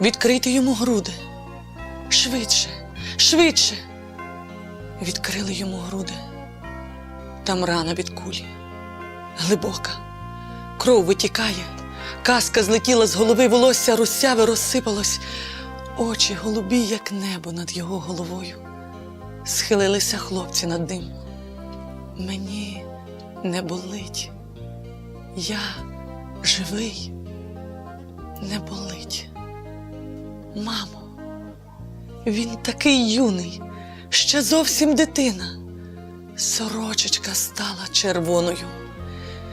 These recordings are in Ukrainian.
Відкрийте йому груди. Швидше, швидше. Відкрили йому груди. Там рана від кулі. Глибока. Кров витікає. Каска злетіла з голови, волосся розсяве розсипалось. Очі голубі, як небо над його головою. Схилилися хлопці над ним. Мені не болить. Я живий. Не болить. Мамо, він такий юний, ще зовсім дитина. Сорочечка стала червоною.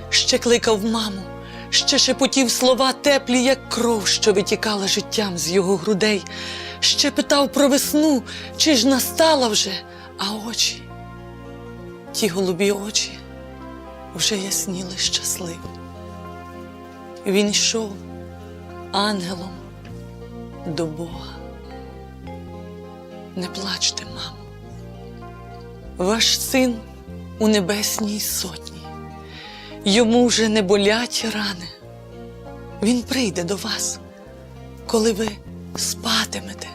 Ще кликав маму, ще шепотів слова теплі, як кров, що витікала життям з його грудей. Ще питав про весну, чи ж настала вже, а очі, ті голубі очі вже ясніли щасливо. Він йшов ангелом до Бога. Не плачте, мамо. Ваш син у небесній сотні. Йому вже не болять рани. Він прийде до вас, коли ви спатимете,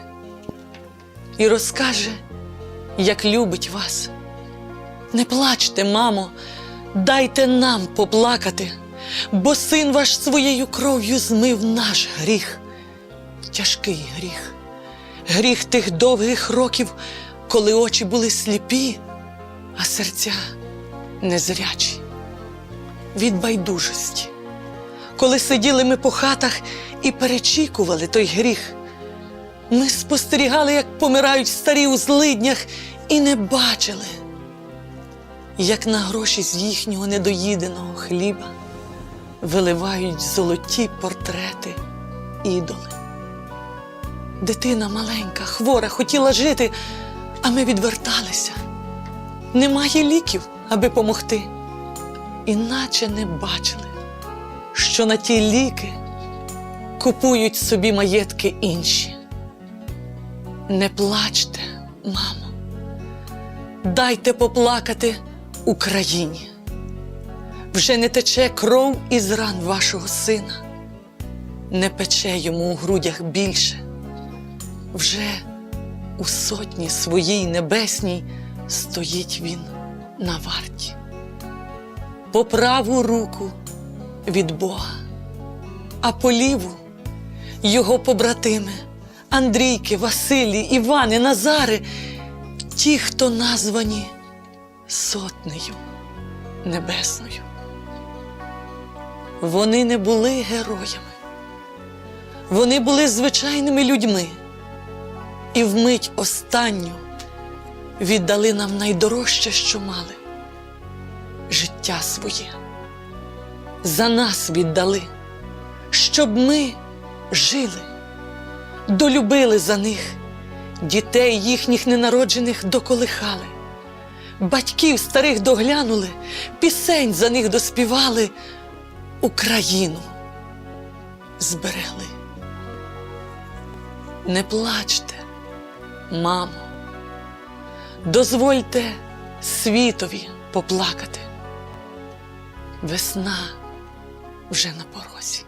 і розкаже, як любить вас. Не плачте, мамо, дайте нам поплакати, бо син ваш своєю кров'ю змив наш гріх, тяжкий гріх, гріх тих довгих років, коли очі були сліпі, а серця незрячі. Від байдужості, коли сиділи ми по хатах і перечікували той гріх. Ми спостерігали, як помирають старі у злиднях, і не бачили, як на гроші з їхнього недоїденого хліба виливають золоті портрети ідоли. Дитина маленька, хвора, хотіла жити, а ми відверталися. Немає ліків, аби помогти. Іначе не бачили, що на ті ліки купують собі маєтки інші. Не плачте, мамо, дайте поплакати Україні. Вже не тече кров із ран вашого сина, не пече йому у грудях більше. Вже у сотні своїй небесній стоїть він на варті. По праву руку від Бога, а по ліву його побратими Андрійки, Василій, Івани, Назари, ті, хто названі сотнею небесною. Вони не були героями, вони були звичайними людьми. І вмить останню віддали нам найдорожче, що мали. Життя своє. За нас віддали, щоб ми жили, долюбили за них, дітей їхніх ненароджених доколихали, батьків старих доглянули, пісень за них доспівали, Україну зберегли. Не плачте, мамо, дозвольте світові поплакати. Весна вже на порозі.